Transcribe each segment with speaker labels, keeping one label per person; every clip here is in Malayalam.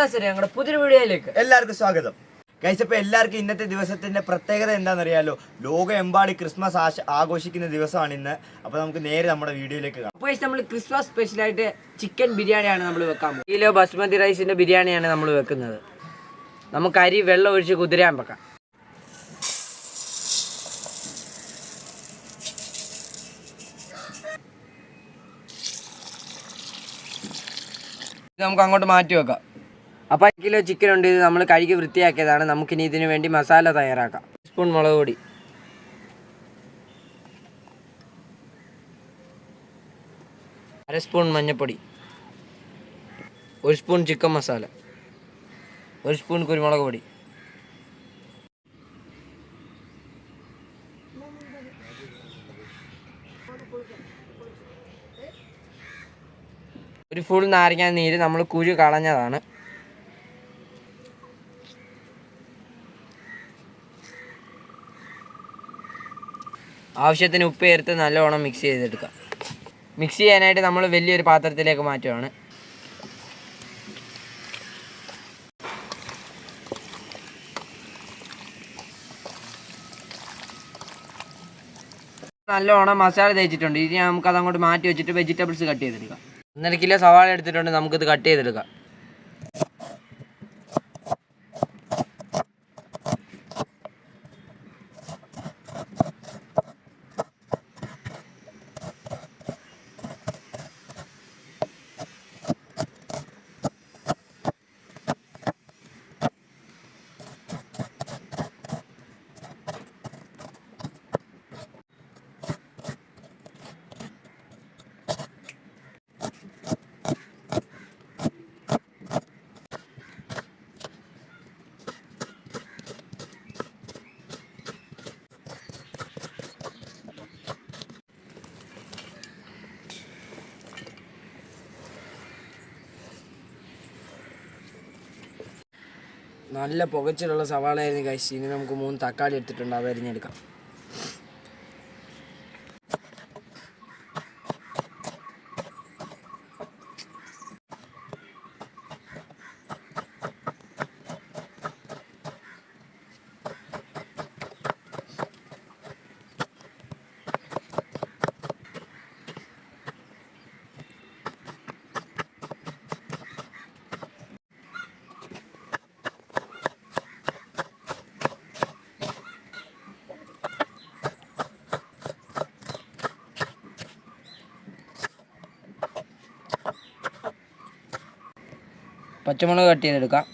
Speaker 1: ഞങ്ങളുടെ പുതിയൊരു വീഡിയോയിലേക്ക്.
Speaker 2: എല്ലാവർക്കും സ്വാഗതം. കഴിച്ചപ്പോ എല്ലാവർക്കും ഇന്നത്തെ ദിവസത്തിന്റെ പ്രത്യേകത എന്താണെന്നറിയാലോ? ലോകമെമ്പാടി ക്രിസ്മസ് ആശ- ആഘോഷിക്കുന്ന ദിവസമാണ് ഇന്ന്. അപ്പൊ നമുക്ക് നേരെ നമ്മുടെ വീഡിയോയിലേക്ക് കാണാം.
Speaker 1: അപ്പോൾ നമ്മൾ ക്രിസ്മസ് സ്പെഷ്യൽ ആയിട്ട് ചിക്കൻ ബിരിയാണിയാണ് നമ്മൾ വെക്കാൻ പോകുന്നത്. കിലോ ബസ്മതി റൈസിന്റെ ബിരിയാണിയാണ് നമ്മൾ വെക്കുന്നത്. നമുക്ക് അരി വെള്ളം ഒഴിച്ച് കുതിരാൻ വെക്കാം. നമുക്ക് അങ്ങോട്ട് മാറ്റി വെക്കാം. അപ്പോൾ അര കിലോ ചിക്കൻ ഉണ്ട് ഇത് നമ്മൾ കഴുകി വൃത്തിയാക്കിയതാണ്. നമുക്കിനി ഇതിനു വേണ്ടി മസാല തയ്യാറാക്കാം. സ്പൂൺ മുളക് പൊടി. അര സ്പൂൺ മഞ്ഞൾപ്പൊടി ഒരു സ്പൂൺ ചിക്കൻ മസാല ഒരു സ്പൂൺ കുരുമുളക് പൊടി. ഒരു ഫുൾ നാരങ്ങ നീര് നമ്മൾ കുരു കളഞ്ഞതാണ്. ആവശ്യത്തിന് ഉപ്പ് ചേർത്ത് നല്ലവണ്ണം മിക്സ് ചെയ്തെടുക്കാം മിക്സ് ചെയ്യാനായിട്ട് നമ്മൾ വലിയൊരു പാത്രത്തിലേക്ക് മാറ്റുകയാണ് നല്ലോണം മസാല തേച്ചിട്ടുണ്ട്. ഇനി നമുക്ക് അത് അങ്ങോട്ട് മാറ്റി വെച്ചിട്ട് വെജിറ്റബിൾസ് കട്ട് ചെയ്തെടുക്കാം. ഒന്നര കിലോ സവാള എടുത്തിട്ടുണ്ട്. നമുക്കിത് കട്ട് ചെയ്തെടുക്കാം. നല്ല പുകച്ചിലുള്ള സവാളയായിരുന്നു കഴിച്ച് ഇനി നമുക്ക് മൂന്ന് തക്കാളി എടുത്തിട്ടുണ്ട്. അത് അരിഞ്ഞെടുക്കാം. പച്ചമുളക് കട്ട് ചെയ്തെടുക്കാം.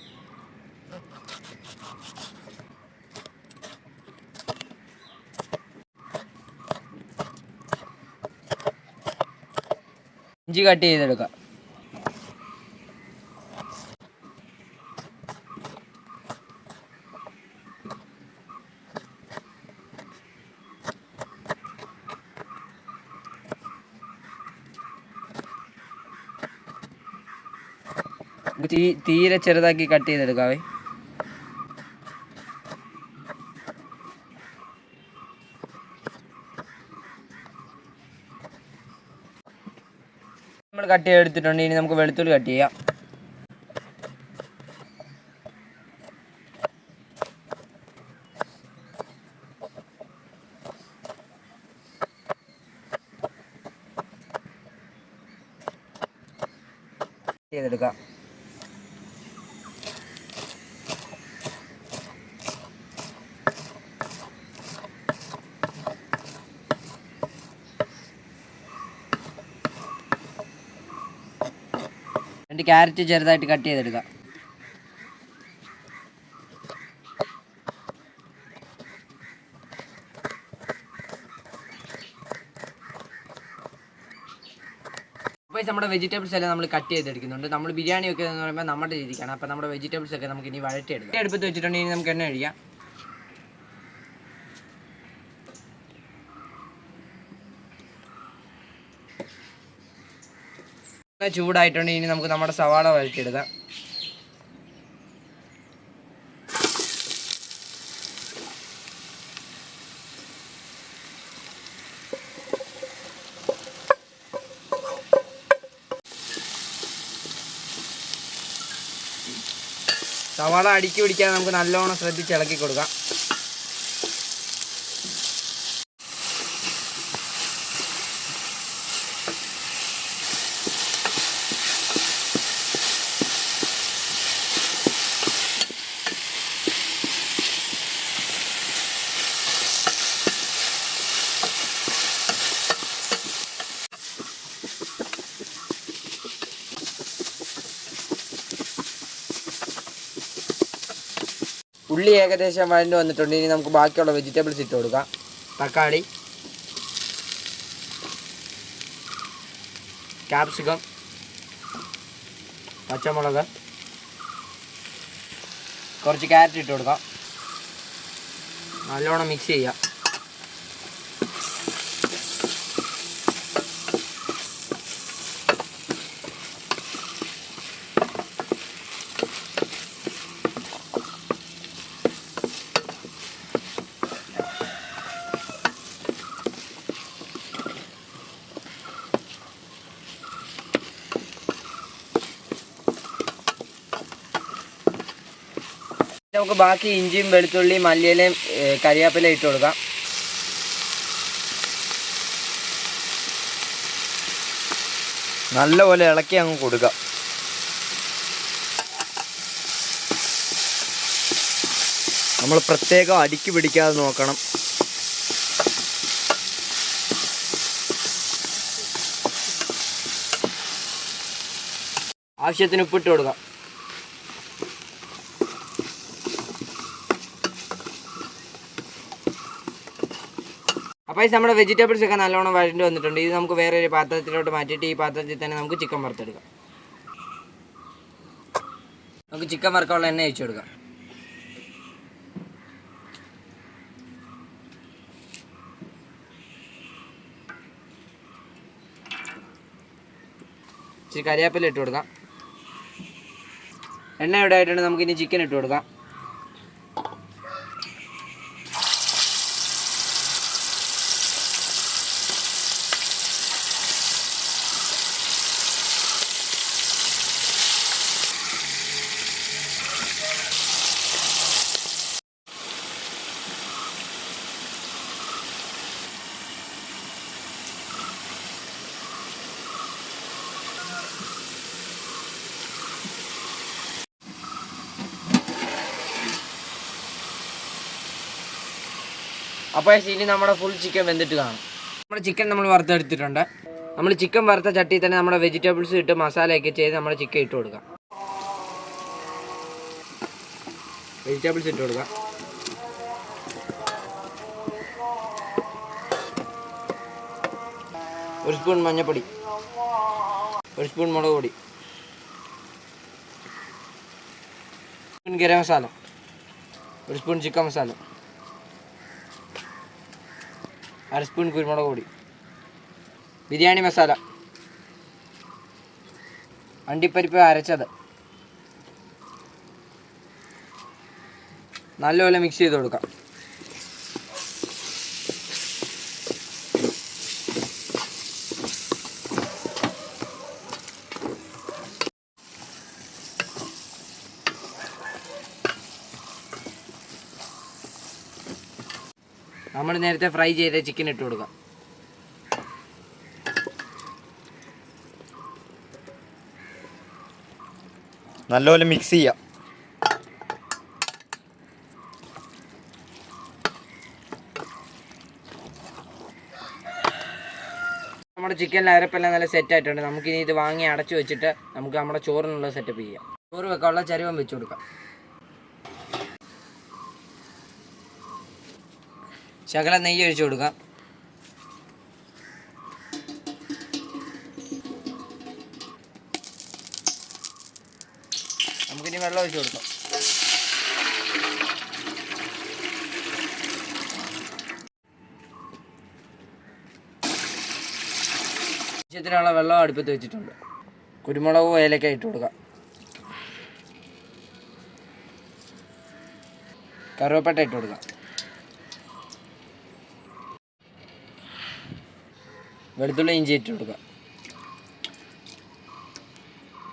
Speaker 1: ഇഞ്ചി കട്ട് ചെയ്തെടുക്കാം. തീ തീരെ ചെറുതാക്കി കട്ട് ചെയ്തെടുക്കാവേ. നമ്മൾ കട്ട് ചെയ്തെടുത്തിട്ടുണ്ട്. ഇനി നമുക്ക് വെളുത്തുള്ളി കട്ട് ചെയ്യാം ചെയ്തെടുക്കാം രണ്ട് ക്യാരറ്റ് ചെറുതായിട്ട് കട്ട് ചെയ്തെടുക്കാം. അപ്പോൾ നമ്മുടെ വെജിറ്റബിൾസ് എല്ലാം നമ്മൾ കട്ട് ചെയ്തെടുക്കുന്നുണ്ട്. നമ്മൾ ബിരിയാണി ഒക്കെ എന്ന് പറയുമ്പോൾ നമ്മുടെ രീതിക്കാണ്. അപ്പോൾ നമ്മുടെ വെജിറ്റബിൾസ് ഒക്കെ നമുക്ക് ഇനി വഴറ്റിയെടുക്കാം. എടുപ്പത്ത് വെച്ചിട്ടുണ്ടെങ്കിൽ നമുക്ക് എണ്ണ കഴിക്കാം ചൂടായിട്ടുണ്ട്. ഇനി നമുക്ക് നമ്മുടെ സവാള വഴറ്റിയെടുക്കാം. സവാള അടുക്കി പിടിക്കാതെ നമുക്ക് നല്ലോണം ശ്രദ്ധിച്ച് ഇളക്കി കൊടുക്കാം. ഉള്ളി ഏകദേശം വഴണ്ട് വന്നിട്ടുണ്ട്. ഇനി നമുക്ക് ബാക്കിയുള്ള വെജിറ്റബിൾസ് ഇട്ട് കൊടുക്കാം. തക്കാളി ക്യാപ്സിക്കം പച്ചമുളക് കുറച്ച് ക്യാരറ്റ് ഇട്ട് കൊടുക്കാം. നല്ലോണം മിക്സ് ചെയ്യാം. നമുക്ക് ബാക്കി ഇഞ്ചിയും വെളുത്തുള്ളിയും മല്ലിയിലയും കരിയാപ്പില ഇട്ട് കൊടുക്കാം.
Speaker 2: നല്ലപോലെ ഇളക്കി അങ്ങ് കൊടുക്കുക നമ്മൾ പ്രത്യേകം അടുക്കി പിടിക്കാതെ നോക്കണം.
Speaker 1: ആവശ്യത്തിന് ഉപ്പിട്ട് കൊടുക്കാം. ഈ നമ്മുടെ വെജിറ്റബിൾസ് ഒക്കെ നല്ലോണം വഴണ്ട് വന്നിട്ടുണ്ട്. ഇത് നമുക്ക് വേറെ ഒരു പാത്രത്തിലോട്ട് മാറ്റിയിട്ട് ഈ പാത്രത്തിൽ തന്നെ നമുക്ക് ചിക്കൻ വറുത്തെടുക്കാം. നമുക്ക് ചിക്കൻ വറുക്കാനുള്ള എണ്ണ ഒഴിച്ചു കൊടുക്കാം. ഇച്ചിരി കരിയാപ്പില ഇട്ട് കൊടുക്കാം. എണ്ണ ഇവിടെ ആയിട്ടുണ്ട്. നമുക്ക് ഇനി ചിക്കൻ ഇട്ട് കൊടുക്കാം. അപ്പോൾ ഇനി നമ്മുടെ ഫുൾ ചിക്കൻ വെന്തിട്ട് കാണും. നമ്മുടെ ചിക്കൻ നമ്മൾ വറുത്തെടുത്തിട്ടുണ്ട്. നമ്മൾ ചിക്കൻ വറുത്ത ചട്ടിയിൽ തന്നെ നമ്മുടെ വെജിറ്റബിൾസ് ഇട്ട് മസാലയൊക്കെ ചെയ്ത് നമ്മുടെ ചിക്കൻ ഇട്ട് കൊടുക്കാം. വെജിറ്റബിൾസ് ഇട്ട് കൊടുക്കാം. ഒരു സ്പൂൺ മഞ്ഞൾപ്പൊടി ഒരു സ്പൂൺ മുളക് പൊടി. സ്പൂൺ ഗരം മസാല. ഒരു സ്പൂൺ ചിക്കൻ മസാല. അര സ്പൂൺ കുരുമുളക് പൊടി. ബിരിയാണി മസാല. അണ്ടിപ്പരിപ്പ് അരച്ചത്. നല്ലപോലെ മിക്സ് ചെയ്ത് കൊടുക്കാം നമ്മൾ നേരത്തെ ഫ്രൈ ചെയ്ത ചിക്കൻ ഇട്ട് കൊടുക്കാം.
Speaker 2: നല്ലപോലെ മിക്സ് ചെയ്യാം.
Speaker 1: നമ്മുടെ ചിക്കൻ അരപ്പെല്ലാം നല്ല സെറ്റ് ആയിട്ടുണ്ട്. നമുക്കിനി ഇത് വാങ്ങി അടച്ചു വെച്ചിട്ട് നമുക്ക് നമ്മുടെ ചോറിനുള്ള സെറ്റപ്പ് ചെയ്യാം. ചോറ് വെക്കാനുള്ള ചരുവം വെച്ചു കൊടുക്കാം. ശകലം നെയ്യ് ഒഴിച്ചു കൊടുക്കാം. നമുക്കിനി വെള്ളം ഒഴിച്ചു കൊടുക്കാം. ആവശ്യത്തിനുള്ള വെള്ളം അടുപ്പത്ത് വെച്ചിട്ടുണ്ട്. കുരുമുളക് ഏലക്ക ഇട്ട് കൊടുക്കാം. കറുവപ്പട്ട ഇട്ട് കൊടുക്കാം. വെളുത്തുള്ളി ഇഞ്ചി ഇട്ട് കൊടുക്കാം.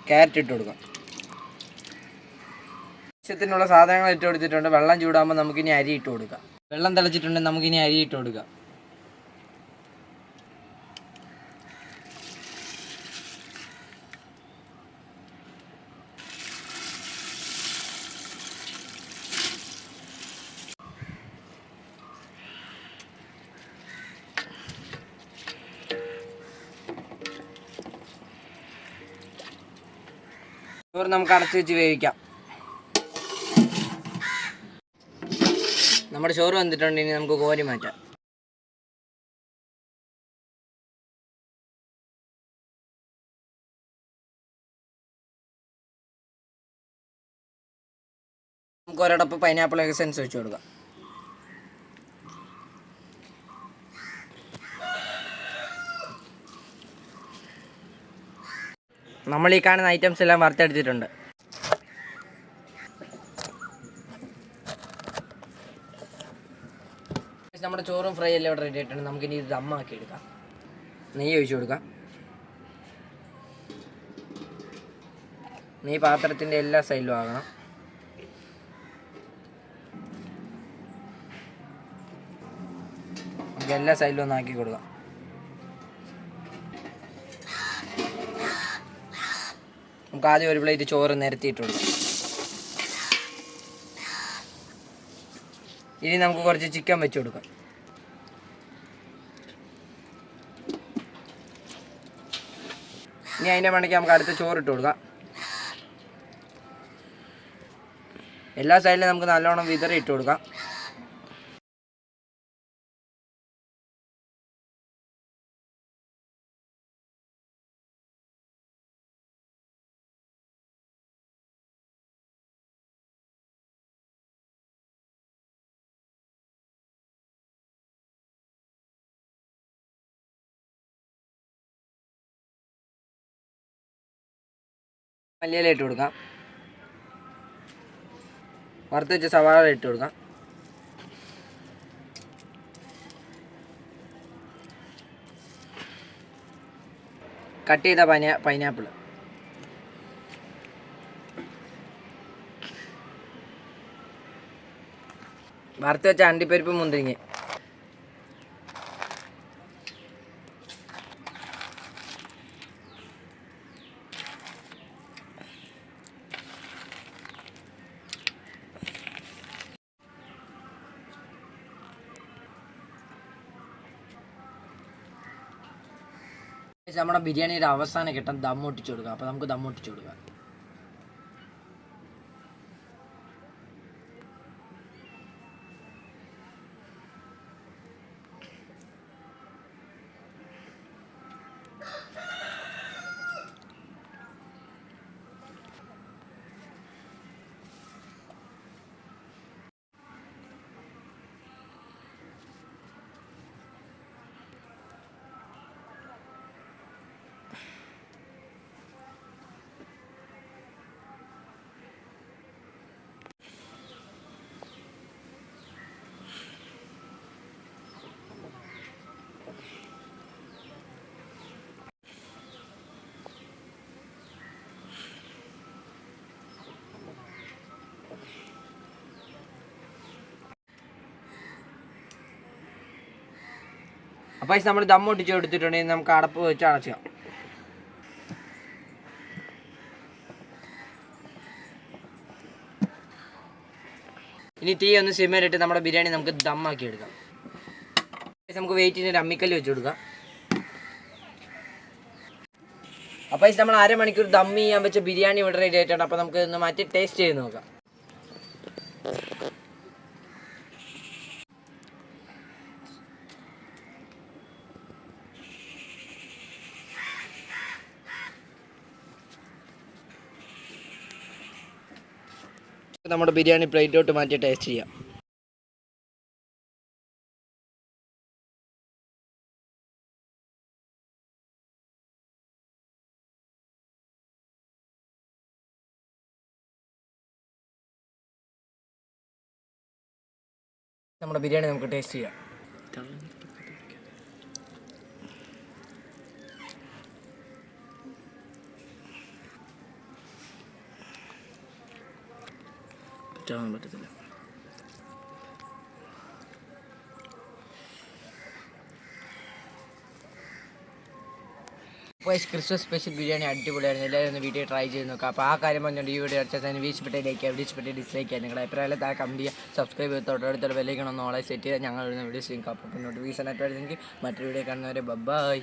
Speaker 1: ക്യാരറ്റ് ഇട്ട് കൊടുക്കാം. ആവശ്യത്തിനുള്ള സാധനങ്ങൾ ഇട്ട് കൊടുത്തിട്ടുണ്ട്. വെള്ളം ചൂടാകുമ്പോൾ നമുക്കിനി അരി ഇട്ട് കൊടുക്കാം. വെള്ളം തിളച്ചിട്ടുണ്ടെങ്കിൽ നമുക്കിനി അരി ഇട്ട് കൊടുക്കാം. ചോറ് നമുക്ക് അടച്ചു വെച്ച് വേവിക്കാം. നമ്മുടെ ചോറ് വന്നിട്ടുണ്ട് ഇനി നമുക്ക് കോരി മാറ്റാം. നമുക്ക് ഒരടപ്പ് പൈനാപ്പിൾ എക്സെൻസ് വെച്ച് കൊടുക്കാം. നമ്മൾ ഈ കാണുന്ന ഐറ്റംസ് എല്ലാം വറുത്തെടുത്തിട്ടുണ്ട്. നമ്മുടെ ചോറും ഫ്രൈ എല്ലാം ഇവിടെ റെഡി ആയിട്ടുണ്ട്. നമുക്കിനി ഇത് ദമ്മാക്കി എടുക്കാം. നെയ്യ് ഒഴിച്ചു കൊടുക്കാം. നെയ്യ് പാത്രത്തിന്റെ എല്ലാ സൈഡിലും ആകണം. എല്ലാ സൈഡിലും ഒന്ന് ആക്കി കൊടുക്കാം. നമുക്ക് ആദ്യം ഒരു പ്ലേറ്റ് ചോറ് നിരത്തിയിട്ടുണ്ട്. ഇനി നമുക്ക് കുറച്ച് ചിക്കൻ വെച്ച് കൊടുക്കാം. ഇനി അതിന്റെ മണിക്ക് നമുക്ക് അടുത്ത ചോറ് ഇട്ട് കൊടുക്കാം. എല്ലാ സൈഡിലും നമുക്ക് നല്ലോണം വിതറി ഇട്ട് കൊടുക്കാം. മല്ലിയില ഇട്ട് കൊടുക്കാം. വറുത്ത് വെച്ച സവാള ഇട്ട് കൊടുക്കാം. കട്ട് ചെയ്ത പൈന പൈനാപ്പിൾ വറുത്ത് വെച്ച അണ്ടിപ്പരിപ്പ് മുന്തിരിങ്ങ നമ്മുടെ ബിരിയാണിയുടെ അവസാനം കിട്ടാൻ ദമ്മ ഒട്ടിച്ചു കൊടുക്കുക അപ്പോൾ നമുക്ക് ദം ഒട്ടിച്ചു അപ്പോൾ നമ്മൾ ദം ഒട്ടിച്ച് കൊടുത്തിട്ടുണ്ടെങ്കിൽ നമുക്ക് അടപ്പ് വെച്ച് അടച്ചാം ഇനി തീ ഒന്ന് സിമ്മയിലിട്ട് നമ്മുടെ ബിരിയാണി നമുക്ക് ദമ്മാക്കി എടുക്കാം. നമുക്ക് വെയിറ്റിന് ഒരു അമ്മിക്കല്ല് വെച്ച് കൊടുക്കാം. അപ്പോൾ നമ്മൾ അരമണിക്കൂർ ദം ചെയ്യാൻ വെച്ച ബിരിയാണി ഇവിടെ റെഡി ആയിട്ടുണ്ട്. അപ്പോൾ നമുക്ക് ഒന്ന് മാറ്റി ടേസ്റ്റ് ചെയ്ത് നോക്കാം. നമ്മുടെ ബിരിയാണി പ്ലേറ്റോട്ട് മാറ്റി ടേസ്റ്റ് ചെയ്യാം. നമ്മുടെ ബിരിയാണി നമുക്ക് ടേസ്റ്റ് ചെയ്യാം.
Speaker 3: സെറ്റ് ആവാൻ പറ്റത്തില്ല.
Speaker 1: വൈസ് ക്രിസ്മസ് സ്പെഷ്യൽ ബിരിയാണി അടിപൊളിയായിരുന്നു. എല്ലാവരും ഒന്ന് വീഡിയോ ട്രൈ ചെയ്ത് നോക്കാം. അപ്പോൾ ആ കാര്യം പറഞ്ഞുകൊണ്ട് ഈ വീഡിയോ അടിച്ചാൽ തന്നെ വീഴ്ചപ്പെട്ട ലൈക്ക് വീഴ്ചപ്പെട്ട ഡിസ്ലൈക്ക് ചെയ്യുക. നിങ്ങളുടെ അഭിപ്രായം താഴെ കമന്റ് ചെയ്യുക. സബ്സ്ക്രൈബ് ചെയ്ത് തൊട്ടടുത്തുള്ള വിലയ്ക്കണം ഓളെ സെറ്റ് ചെയ്താൽ ഞങ്ങൾ വീഡിയോ നിങ്ങൾക്ക് അപ്പോൾ നോട്ടിഫിക്കേഷൻ ആയിട്ട് വരുന്നെങ്കിൽ മറ്റൊരു വീഡിയോ കാണുന്നവരെ ബൈ